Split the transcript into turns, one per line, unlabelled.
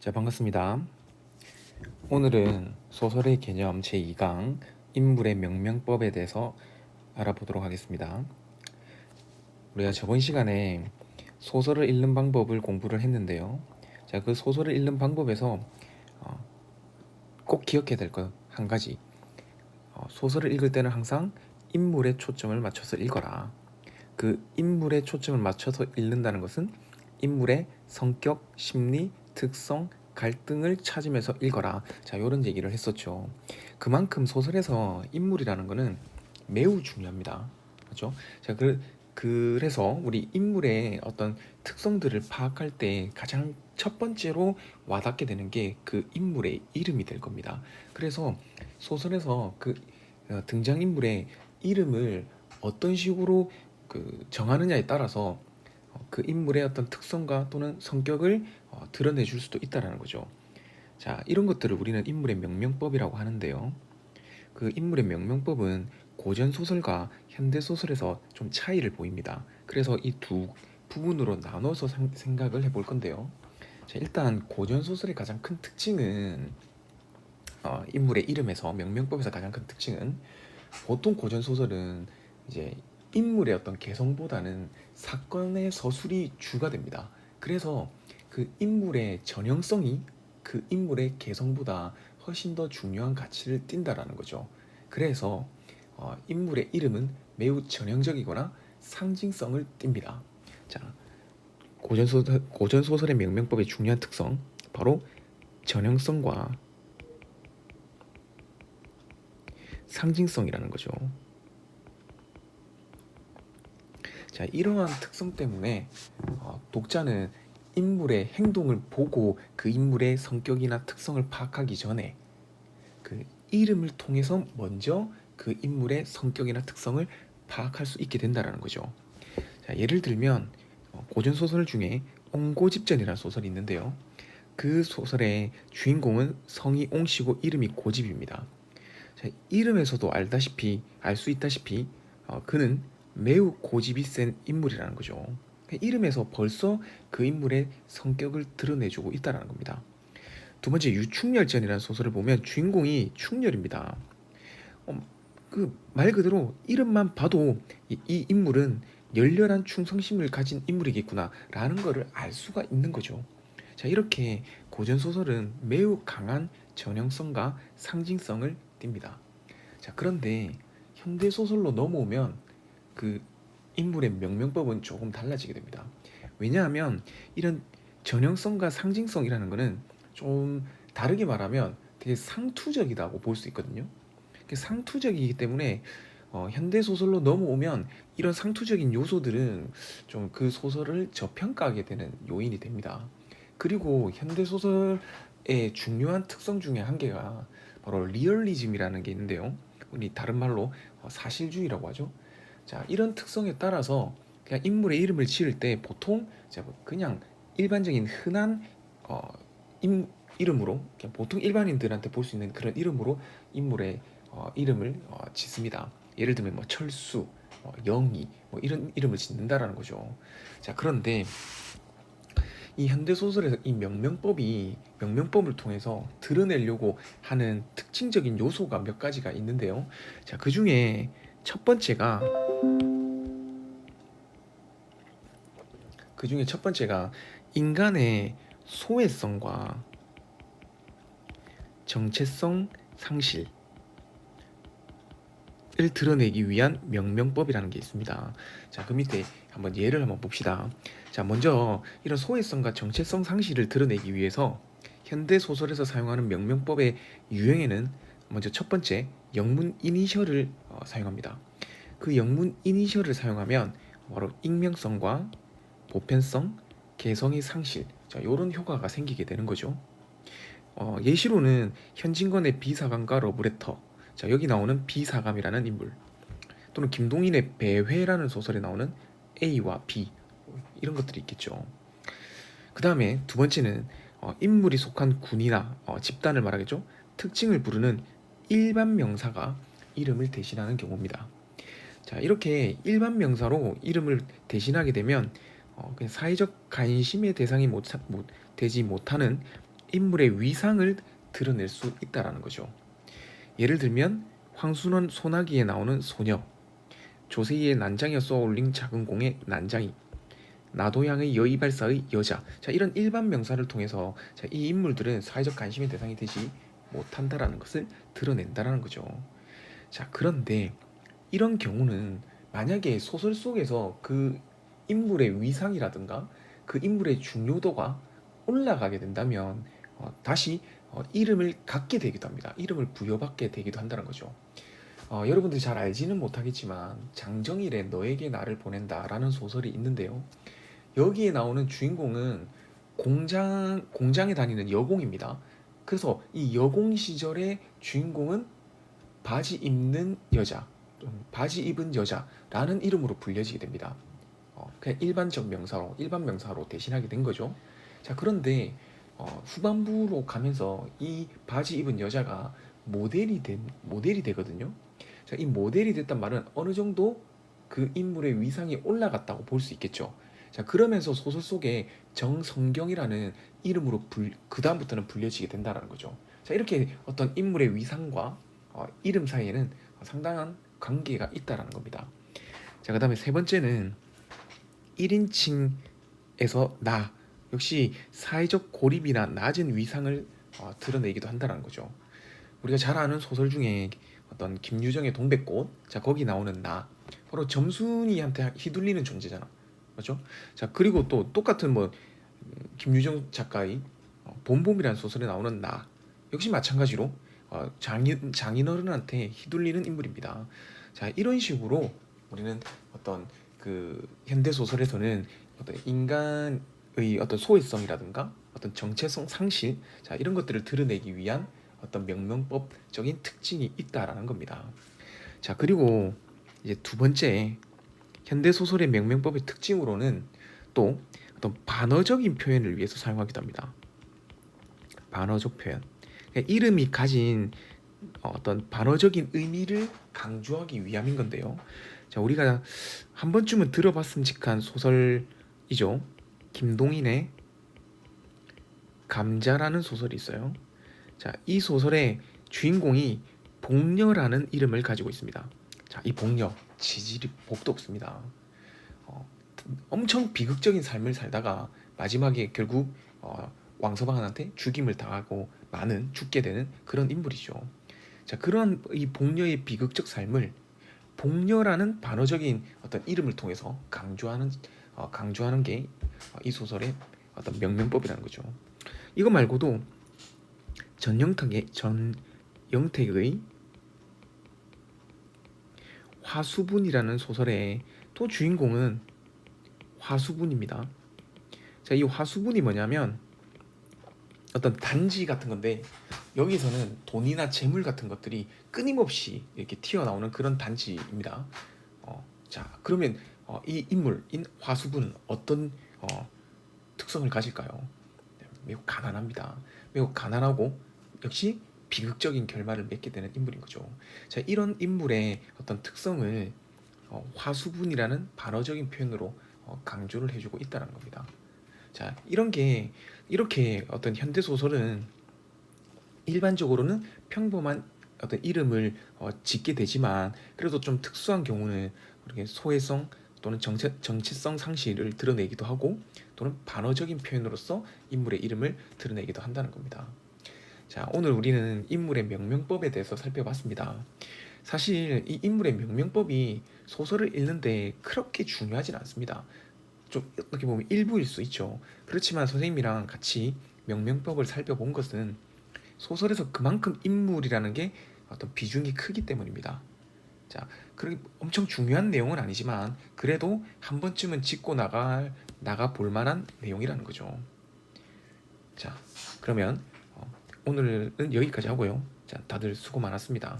자, 반갑습니다. 오늘은 소설의 개념 제2강 인물의 명명법에 대해서 알아보도록 하겠습니다. 우리가 저번 시간에 소설을 읽는 방법을 공부를 했는데요. 자, 그 소설을 읽는 방법에서 어, 꼭 기억해야 될 것 한 가지. 어, 소설을 읽을 때는 항상 인물에 초점을 맞춰서 읽어라. 그 인물에 초점을 맞춰서 읽는다는 것은 인물의 성격, 심리, 특성, 갈등을 찾으면서 읽어라. 자, 이런 얘기를 했었죠. 그만큼 소설에서 인물이라는 것은 매우 중요합니다. 그렇죠? 자, 그, 그래서 우리 인물의 어떤 특성들을 파악할 때 가장 첫 번째로 와닿게 되는 게 그 인물의 이름이 될 겁니다. 그래서 소설에서 그 어, 등장인물의 이름을 어떤 식으로 그 정하느냐에 따라서 어, 그 인물의 어떤 특성과 또는 성격을 어, 드러내 줄 수도 있다라는 거죠. 자, 이런 것들을 우리는 인물의 명명법이라고 하는데요. 그 인물의 명명법은 고전 소설과 현대 소설에서 좀 차이를 보입니다. 그래서 이 두 부분으로 나눠서 상- 생각을 해볼 건데요. 자, 일단 고전 소설의 가장 큰 특징은 어, 인물의 이름에서 명명법에서 가장 큰 특징은 보통 고전 소설은 이제 인물의 어떤 개성보다는 사건의 서술이 주가 됩니다. 그래서 그 인물의 전형성이 그 인물의 개성보다 훨씬 더 중요한 가치를 띈다라는 거죠. 그래서 어, 인물의 이름은 매우 전형적이거나 상징성을 띱니다. 자, 고전 소설 고전 소설의 명명법의 중요한 특성 바로 전형성과 상징성이라는 거죠. 자, 이러한 특성 때문에 어, 독자는 인물의 행동을 보고 그 인물의 성격이나 특성을 파악하기 전에 그 이름을 통해서 먼저 그 인물의 성격이나 특성을 파악할 수 있게 된다라는 거죠. 자, 예를 들면 어, 고전 소설 중에 옹고집전이라는 소설이 있는데요. 그 소설의 주인공은 성이 옹씨고 이름이 고집입니다. 자, 이름에서도 알다시피 알 수 있다시피 어, 그는 매우 고집이 센 인물이라는 거죠. 그 이름에서 벌써 그 인물의 성격을 드러내주고 있다는 겁니다. 두 번째 유충열전이라는 소설을 보면 주인공이 충렬입니다. 어, 그말 그대로 이름만 봐도 이, 이 인물은 열렬한 충성심을 가진 인물이겠구나라는 것을 알 수가 있는 거죠. 자 이렇게 고전 소설은 매우 강한 전형성과 상징성을 띱니다. 자 그런데 현대 소설로 넘어오면 그 인물의 명명법은 조금 달라지게 됩니다. 왜냐하면 이런 전형성과 상징성이라는 것은 좀 다르게 말하면 되게 상투적이다고 볼 수 있거든요. 그 상투적이기 때문에 어, 현대 소설로 넘어오면 이런 상투적인 요소들은 좀 그 소설을 저평가하게 되는 요인이 됩니다. 그리고 현대 소설의 중요한 특성 중에 한 개가 바로 리얼리즘이라는 게 있는데요. 우리 다른 말로 어, 사실주의라고 하죠. 자, 이런 특성에 따라서 그냥 인물의 이름을 지을 때 보통 뭐 그냥 일반적인 흔한 어, 임, 이름으로 보통 일반인들한테 볼 수 있는 그런 이름으로 인물의 어, 이름을 어, 짓습니다. 예를 들면 뭐 철수, 뭐 영희 뭐 이런 이름을 짓는다라는 거죠. 자, 그런데 이 현대 소설에서 이 명명법이 명명법을 통해서 드러내려고 하는 특징적인 요소가 몇 가지가 있는데요. 자, 그 중에 첫 번째가 그 중에 첫 번째가 인간의 소외성과 정체성 상실을 드러내기 위한 명명법이라는 게 있습니다. 자, 그 밑에 한번 예를 한번 봅시다. 자, 먼저 이런 소외성과 정체성 상실을 드러내기 위해서 현대 소설에서 사용하는 명명법의 유형에는 먼저 첫 번째 영문 이니셜을 어, 사용합니다. 그 영문 이니셜을 사용하면 바로 익명성과 보편성, 개성의 상실, 자, 이런 효과가 생기게 되는 거죠. 어, 예시로는 현진건의 비사감과 러브레터, 자, 여기 나오는 비사감이라는 인물, 또는 김동인의 배회라는 소설에 나오는 A와 B 이런 것들이 있겠죠. 그 다음에 두 번째는 어, 인물이 속한 군이나 어, 집단을 말하겠죠. 특징을 부르는 일반 명사가 이름을 대신하는 경우입니다. 자 이렇게 일반 명사로 이름을 대신하게 되면 어, 그냥 사회적 관심의 대상이 못, 못 되지 못하는 인물의 위상을 드러낼 수 있다라는 거죠. 예를 들면 황순원 소나기에 나오는 소녀, 조세희의 난장이어 쏘아올린 작은 공의 난장이, 나도양의 여의발사의 여자. 자 이런 일반 명사를 통해서 자, 이 인물들은 사회적 관심의 대상이 되지 못한다라는 것을 드러낸다라는 거죠. 자 그런데 이런 경우는 만약에 소설 속에서 그 인물의 위상이라든가 그 인물의 중요도가 올라가게 된다면 어, 다시 어, 이름을 갖게 되기도 합니다. 이름을 부여받게 되기도 한다는 거죠. 어, 여러분들이 잘 알지는 못하겠지만 장정일의 너에게 나를 보낸다라는 소설이 있는데요. 여기에 나오는 주인공은 공장 공장에 다니는 여공입니다. 그래서 이 여공 시절의 주인공은 바지 입는 여자, 좀 바지 입은 여자라는 이름으로 불려지게 됩니다. 어, 그냥 일반적 명사로 일반 명사로 대신하게 된 거죠. 자 그런데 어, 후반부로 가면서 이 바지 입은 여자가 모델이 된 모델이 되거든요. 자, 이 모델이 됐단 말은 어느 정도 그 인물의 위상이 올라갔다고 볼 수 있겠죠. 자 그러면서 소설 속에 정성경이라는 이름으로 불, 그 다음부터는 불려지게 된다는 거죠. 자 이렇게 어떤 인물의 위상과 어, 이름 사이에는 상당한 관계가 있다라는 겁니다. 자 그다음에 세 번째는 1인칭에서 나 역시 사회적 고립이나 낮은 위상을 어, 드러내기도 한다는 거죠. 우리가 잘 아는 소설 중에 어떤 김유정의 동백꽃 자 거기 나오는 나 바로 점순이한테 휘둘리는 존재잖아. 맞죠? 자 그리고 또 똑같은 뭐 음, 김유정 작가의 어, 봄봄이라는 소설에 나오는 나 역시 마찬가지로 어, 장인 장인어른한테 휘둘리는 인물입니다. 자 이런 식으로 우리는 어떤 그 현대 소설에서는 어떤 인간의 어떤 소외성이라든가 어떤 정체성 상실 자 이런 것들을 드러내기 위한 어떤 명명법적인 특징이 있다라는 겁니다. 자 그리고 이제 두 번째 현대 소설의 명명법의 특징으로는 또 어떤 반어적인 표현을 위해서 사용하기도 합니다. 반어적 표현. 그러니까 이름이 가진 어떤 반어적인 의미를 강조하기 위함인 건데요. 자, 우리가 한 번쯤은 들어봤음직한 소설이죠. 김동인의 감자라는 소설이 있어요. 자, 이 소설의 주인공이 복녀라는 이름을 가지고 있습니다. 자, 이 복녀 지질이 복도 없습니다. 어, 엄청 비극적인 삶을 살다가 마지막에 결국 어, 왕서방한테 죽임을 당하고 많은 죽게 되는 그런 인물이죠. 자, 그런 이 복녀의 비극적 삶을 복녀라는 반어적인 어떤 이름을 통해서 강조하는 어, 강조하는 게 이 소설의 어떤 명명법이라는 거죠. 이거 말고도 전영탁의 전 영택의 화수분이라는 소설의 또 주인공은 화수분입니다. 자, 이 화수분이 뭐냐면 어떤 단지 같은 건데 여기서는 돈이나 재물 같은 것들이 끊임없이 이렇게 튀어나오는 그런 단지입니다. 어, 자, 그러면 어, 이 인물, 인 화수분은 어떤 어, 특성을 가질까요? 네, 매우 가난합니다. 매우 가난하고 역시 비극적인 결말을 맺게 되는 인물인 거죠. 자, 이런 인물의 어떤 특성을 어, 화수분이라는 반어적인 표현으로 어, 강조를 해주고 있다는 겁니다. 자, 이런 게 이렇게 어떤 현대 소설은 일반적으로는 평범한 어떤 이름을 어, 짓게 되지만 그래도 좀 특수한 경우는 이렇게 소외성 또는 정체, 정체성 상실을 드러내기도 하고 또는 반어적인 표현으로서 인물의 이름을 드러내기도 한다는 겁니다. 자, 오늘 우리는 인물의 명명법에 대해서 살펴봤습니다. 사실 이 인물의 명명법이 소설을 읽는데 그렇게 중요하진 않습니다. 좀 어떻게 보면 일부일 수 있죠. 그렇지만 선생님이랑 같이 명명법을 살펴본 것은 소설에서 그만큼 인물이라는 게 어떤 비중이 크기 때문입니다. 자, 그렇게 엄청 중요한 내용은 아니지만 그래도 한 번쯤은 짚고 나갈 나가 볼 만한 내용이라는 거죠. 자, 그러면 어, 오늘은 여기까지 하고요. 자, 다들 수고 많았습니다.